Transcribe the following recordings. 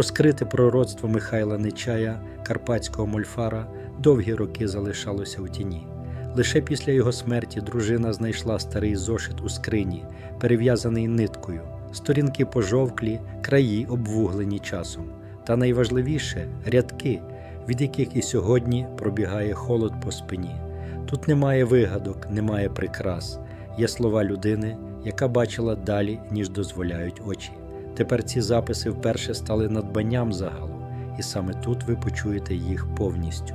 Розкрите пророцтво Михайла Нечая, карпатського мольфара, довгі роки залишалося у тіні. Лише після його смерті дружина знайшла старий зошит у скрині, перев'язаний ниткою, сторінки пожовклі, краї обвуглені часом. Та найважливіше рядки, від яких і сьогодні пробігає холод по спині. Тут немає вигадок, немає прикрас, є слова людини, яка бачила далі, ніж дозволяють очі. Тепер ці записи вперше стали надбанням загалу, і саме тут ви почуєте їх повністю.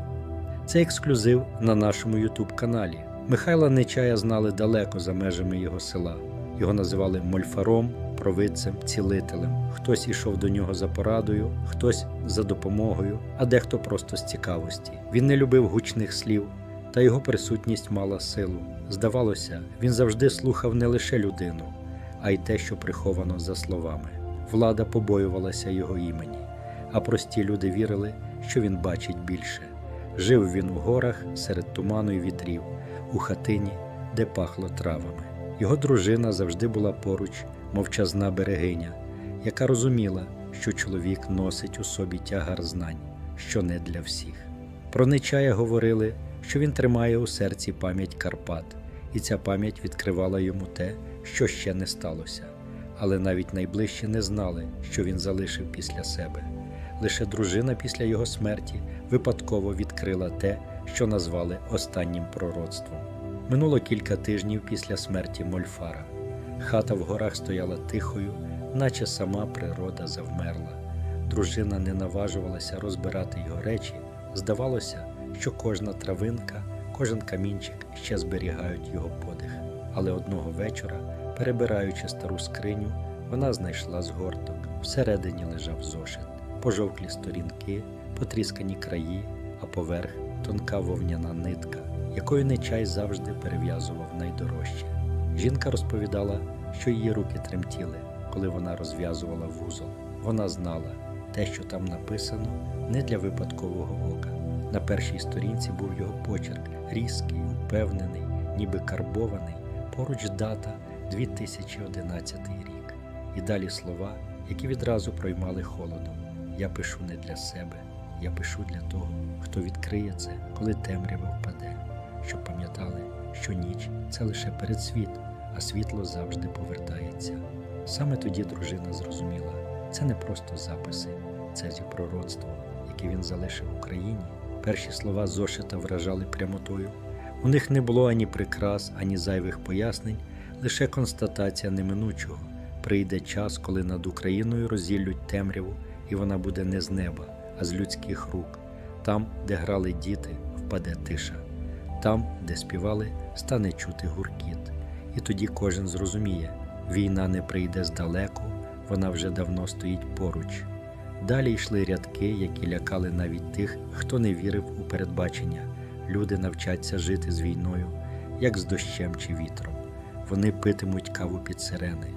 Це ексклюзив на нашому YouTube каналі. Михайла Нечая знали далеко за межами його села. Його називали мольфаром, провидцем, цілителем. Хтось ішов до нього за порадою, хтось за допомогою, а дехто просто з цікавості. Він не любив гучних слів, та його присутність мала силу. Здавалося, він завжди слухав не лише людину, а й те, що приховано за словами. Влада побоювалася його імені, а прості люди вірили, що він бачить більше. Жив він у горах серед туману й вітрів, у хатині, де пахло травами. Його дружина завжди була поруч, мовчазна берегиня, яка розуміла, що чоловік носить у собі тягар знань, що не для всіх. Про Нечая говорили, що він тримає у серці пам'ять Карпат, і ця пам'ять відкривала йому те, що ще не сталося. Але навіть найближчі не знали, що він залишив після себе. Лише дружина після його смерті випадково відкрила те, що назвали останнім пророцтвом. Минуло кілька тижнів після смерті Мольфара. Хата в горах стояла тихою, наче сама природа завмерла. Дружина не наважувалася розбирати його речі. Здавалося, що кожна травинка, кожен камінчик ще зберігають його подих. Але одного вечора, перебираючи стару скриню, вона знайшла згорток. Всередині лежав зошит, пожовклі сторінки, потріскані краї, а поверх тонка вовняна нитка, якою нечай завжди перев'язував найдорожче. Жінка розповідала, що її руки тремтіли, коли вона розв'язувала вузол. Вона знала, те, що там написано, не для випадкового ока. На першій сторінці був його почерк, різкий, упевнений, ніби карбований, поруч дата 2011 рік. І далі слова, які відразу проймали холодом. Я пишу не для себе, я пишу для того, хто відкриє це, коли темрява впаде, щоб пам'ятали, що ніч це лише передсвіт, а світло завжди повертається. Саме тоді дружина зрозуміла, це не просто записи, це зі пророцтво, яке він залишив Україні. Перші слова зошита вражали прямотою. У них не було ані прикрас, ані зайвих пояснень, лише констатація неминучого. Прийде час, коли над Україною розділють темряву, і вона буде не з неба, а з людських рук. Там, де грали діти, впаде тиша. Там, де співали, стане чути гуркіт. І тоді кожен зрозуміє, війна не прийде здалеку, вона вже давно стоїть поруч. Далі йшли рядки, які лякали навіть тих, хто не вірив у передбачення. Люди навчаться жити з війною, як з дощем чи вітром. Вони питимуть каву під сирени,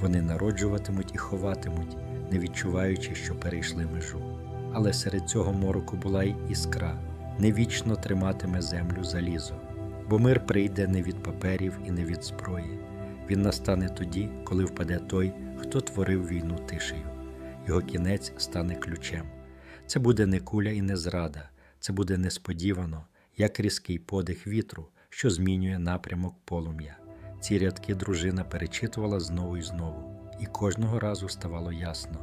вони народжуватимуть і ховатимуть, не відчуваючи, що перейшли межу. Але серед цього мороку була й іскра, не вічно триматиме землю залізо, бо мир прийде не від паперів і не від зброї. Він настане тоді, коли впаде той, хто творив війну тишею. Його кінець стане ключем. Це буде не куля і не зрада, це буде несподівано, як різкий подих вітру, що змінює напрямок полум'я. Ці рядки дружина перечитувала знову і знову, і кожного разу ставало ясно.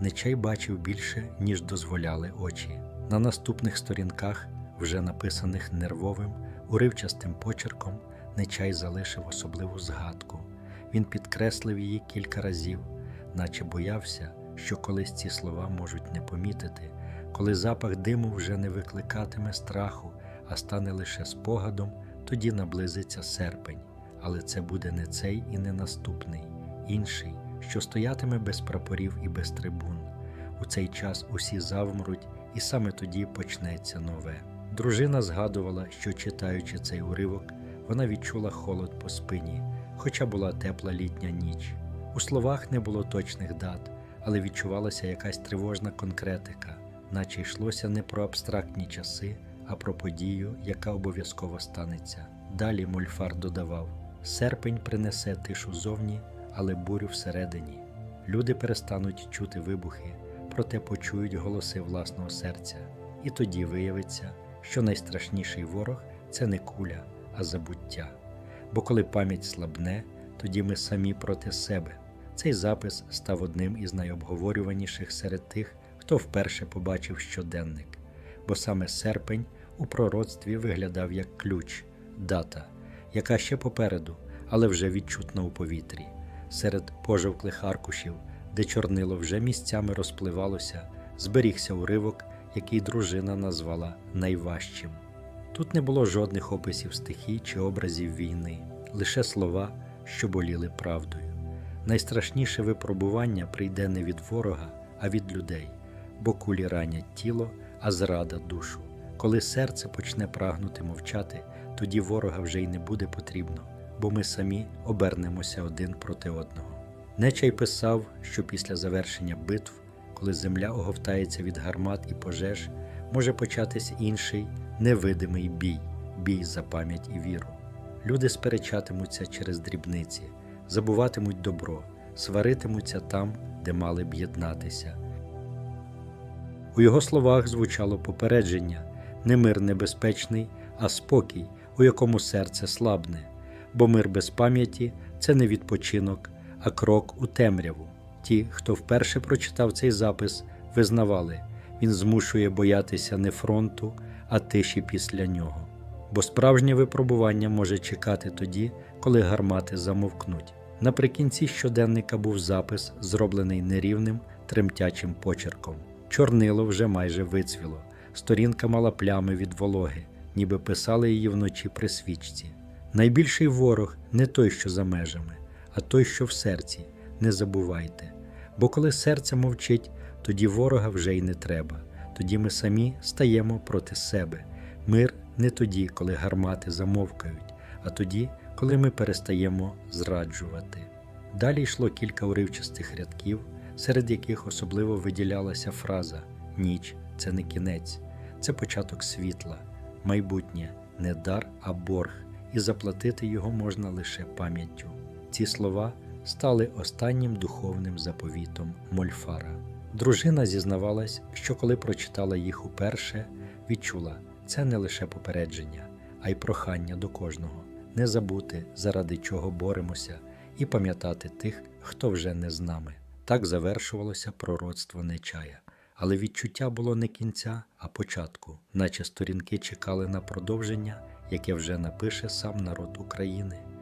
Нечай бачив більше, ніж дозволяли очі. На наступних сторінках, вже написаних нервовим, уривчастим почерком, Нечай залишив особливу згадку. Він підкреслив її кілька разів, наче боявся, що колись ці слова можуть не помітити, коли запах диму вже не викликатиме страху, а стане лише спогадом, тоді наблизиться серпень. Але це буде не цей і не наступний, інший, що стоятиме без прапорів і без трибун. У цей час усі завмруть, і саме тоді почнеться нове. Дружина згадувала, що читаючи цей уривок, вона відчула холод по спині, хоча була тепла літня ніч. У словах не було точних дат, але відчувалася якась тривожна конкретика, наче йшлося не про абстрактні часи, а про подію, яка обов'язково станеться. Далі Мольфар додавав: серпень принесе тишу зовні, але бурю всередині. Люди перестануть чути вибухи, проте почують голоси власного серця, і тоді виявиться, що найстрашніший ворог це не куля, а забуття. Бо коли пам'ять слабне, тоді ми самі проти себе. Цей запис став одним із найобговорюваніших серед тих, хто вперше побачив щоденник, бо саме серпень у пророцтві виглядав як ключ, дата, яка ще попереду, але вже відчутна у повітрі, серед пожовклих аркушів, де чорнило вже місцями розпливалося, зберігся уривок, який дружина назвала найважчим. Тут не було жодних описів стихій чи образів війни, лише слова, що боліли правдою. Найстрашніше випробування прийде не від ворога, а від людей, бо кулі ранять тіло, а зрада душу. Коли серце почне прагнути мовчати, тоді ворога вже й не буде потрібно, бо ми самі обернемося один проти одного. Нечай писав, що після завершення битв, коли земля оговтається від гармат і пожеж, може початись інший невидимий бій, бій за пам'ять і віру. Люди сперечатимуться через дрібниці, забуватимуть добро, сваритимуться там, де мали б єднатися. У його словах звучало попередження не мир небезпечний, а спокій, у якому серце слабне, бо мир без пам'яті це не відпочинок, а крок у темряву. Ті, хто вперше прочитав цей запис, визнавали, він змушує боятися не фронту, а тиші після нього. Бо справжнє випробування може чекати тоді, коли гармати замовкнуть. Наприкінці щоденника був запис, зроблений нерівним, тремтячим почерком. Чорнило вже майже вицвіло, сторінка мала плями від вологи, ніби писали її вночі при свічці. Найбільший ворог не той, що за межами, а той, що в серці. Не забувайте. Бо коли серце мовчить, тоді ворога вже й не треба. Тоді ми самі стаємо проти себе. Мир не тоді, коли гармати замовкають, а тоді, коли ми перестаємо зраджувати. Далі йшло кілька уривчастих рядків, серед яких особливо виділялася фраза Ніч це не кінець, це початок світла, майбутнє не дар, а борг, і заплатити його можна лише пам'яттю. Ці слова стали останнім духовним заповітом Мольфара. Дружина зізнавалась, що коли прочитала їх уперше, відчула це не лише попередження, а й прохання до кожного не забути, заради чого боремося, і пам'ятати тих, хто вже не з нами. Так завершувалося пророцтво Нечая. Але відчуття було не кінця, а початку, наче сторінки чекали на продовження, яке вже напише сам народ України.